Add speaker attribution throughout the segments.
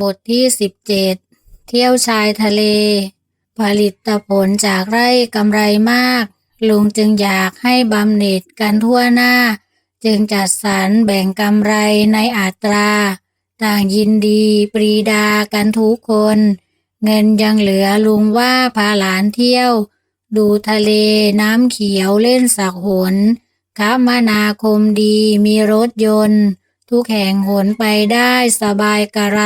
Speaker 1: บทที่สิบเจ็ดเที่ยวชายทะเล ผลิตผลจากไร่กำไรมาก ลุงจึงอยากให้บำเหน็จกันทั่วหน้า จึงจัดสรรแบ่งกำไรในอัตรา ต่างยินดีปรีดากันทุกคน เงินยังเหลือลุงว่าพาหลานเที่ยว ดูทะเลน้ำเขียวเล่นสักหนคมนาคมดีมีรถยนต์ ทุกแห่งหนไปได้สบายกระไร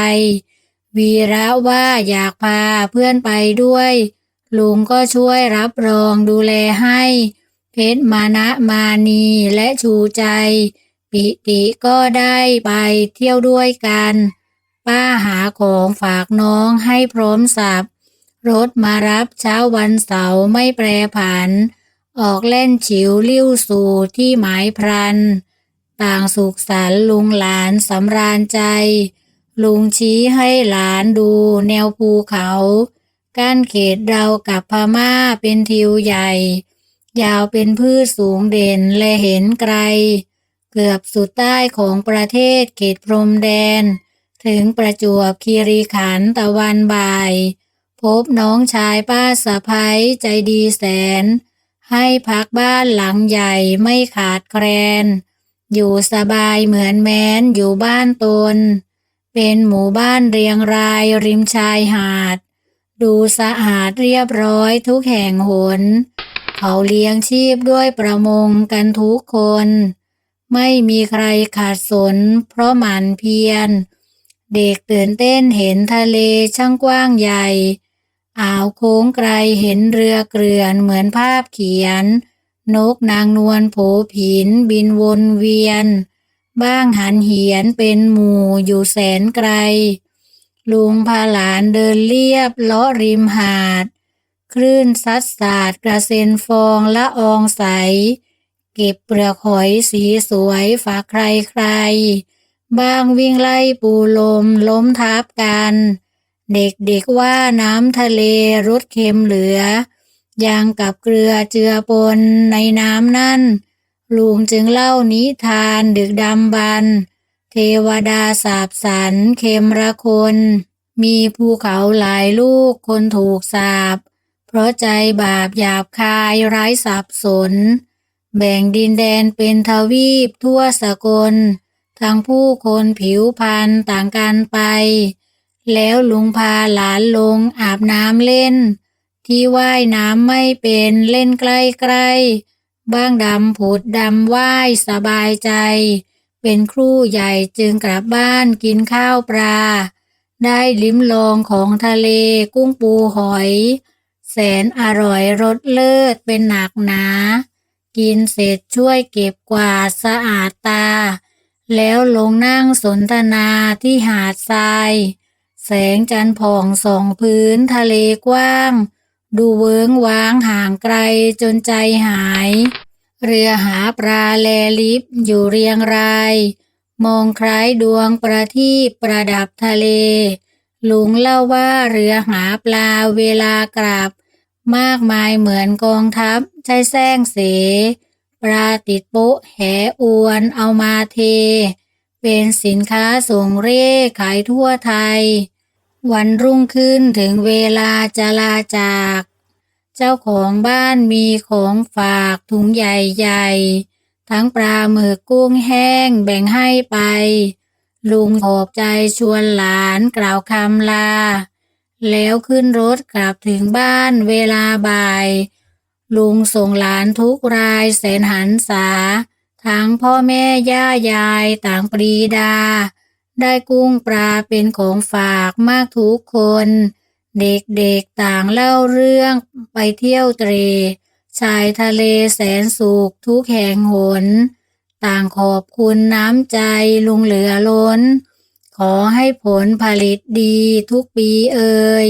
Speaker 1: วีระว่าอยากพาเพื่อนไปด้วย ลุงก็ช่วยรับรองดูแลให้ เพชรมานะมานีและชูใจ ปิติก็ได้ไปเที่ยวด้วยกัน ป้าหาของฝากน้องให้พร้อมสับรถมารับเช้าวันเสาร์ไม่แปรผัน ออกเล่นฉิวลิ้วสู่ที่หมายพรัน ต่างสุขสันต์ลุงหลานสำราญใจ ลุงชี้ให้หลานดูแนวภูเขา กั้นเขตเรากับพม่าเป็นทิวใหญ่ ยาวเป็นพืชสูงเด่นและเห็นไกล เกือบสุดใต้ของประเทศเขตพรมแดน ถึงประจวบคีรีขันธ์ตะวันบ่าย พบน้องชายป้าสะพ้ยใจดีแสน ให้พักบ้านหลังใหญ่ไม่ขาดแคลน อยู่สบายเหมือนแม้นอยู่บ้านตน เป็นหมู่บ้านเรียงรายริมชายหาด ดูสะอาดเรียบร้อยทุกแห่งหน เขาเลี้ยงชีพด้วยประมงกันทุกคน ไม่มีใครขาดสน เพราะหมันเพียร เด็กตื่นเต้นเห็นทะเลช่างกว้างใหญ่ อ่าวโค้งไกลเห็นเรือเกลื่อนเหมือนภาพเขียน นกนางนวลโผผิน บินวนเวียน บ้างหันเหียนเป็นหมู่อยู่แสนไกล ลุงพาหลานเดินเรียบเลาะริมหาด คลื่นซัดสาดกระเซ็นฟองละอองใส เก็บเปลือกหอยสีสวยฝากใครใคร บ้างวิ่งไล่ปูลมล้มทับกัน เด็กๆว่าน้ำทะเลรสเค็มเหลือ ยางกับเกลือเจือปนในน้ำนั่น ลุงจึงเล่านิทานดึกดำบรรเทวดาสาบสรรเข็มระคน มีภูเขาหลายลูกคนถูกสาบ เพราะใจบาปหยาบคายไร้สับสน แบ่งดินแดนเป็นทวีปทั่วสกล ทั้งผู้คนผิวพันธุ์ต่างกันไป แล้วลุงพาหลานลงอาบน้ำเล่น ที่ว่ายน้ำไม่เป็นเล่นใกล้ๆบ้างดำผุดดำว่ายสบายใจ เป็นครูใหญ่จึงกลับบ้านกินข้าวปลา ได้ลิ้มลองของทะเลกุ้งปูหอย แสนอร่อยรสเลิศเป็นหนักหนา กินเสร็จช่วยเก็บกวาดสะอาดตา แล้วลงนั่งสนทนาที่หาดทราย แสงจันทร์ผ่องส่องพื้นทะเลกว้าง ดูเวิ้งว้างห่างไกลจนใจหาย เรือหาปลาแลลิบอยู่เรียงราย มองคล้ายดวงประทีปประดับทะเล ลุงเล่าว่าเรือหาปลาเวลากลับ มากมายเหมือนกองทัพใช้แซงเส ปลาติดโป๊ะแหอวนเอามาเท เป็นสินค้าส่งเร่ขายทั่วไทย วันรุ่งขึ้นถึงเวลาจะลาจาก เจ้าของบ้านมีของฝากถุงใหญ่ๆ ทั้งปลาหมึกกุ้งแห้งแบ่งให้ไป ลุงขอบใจชวนหลานกล่าวคำลา แล้วขึ้นรถกลับถึงบ้านเวลาบ่าย ลุงส่งหลานทุกรายแสนหันษา ทั้งพ่อแม่ย่ายายต่างปรีดา ได้กุ้งปลาเป็นของฝากมากทุกคน เด็กๆต่างเล่าเรื่องไปเที่ยวเตรชายทะเลแสนสุขทุกแห่งหน ต่างขอบคุณน้ำใจลุงเหลือล้น ขอให้ผลผลิตดีทุกปีเอ่ย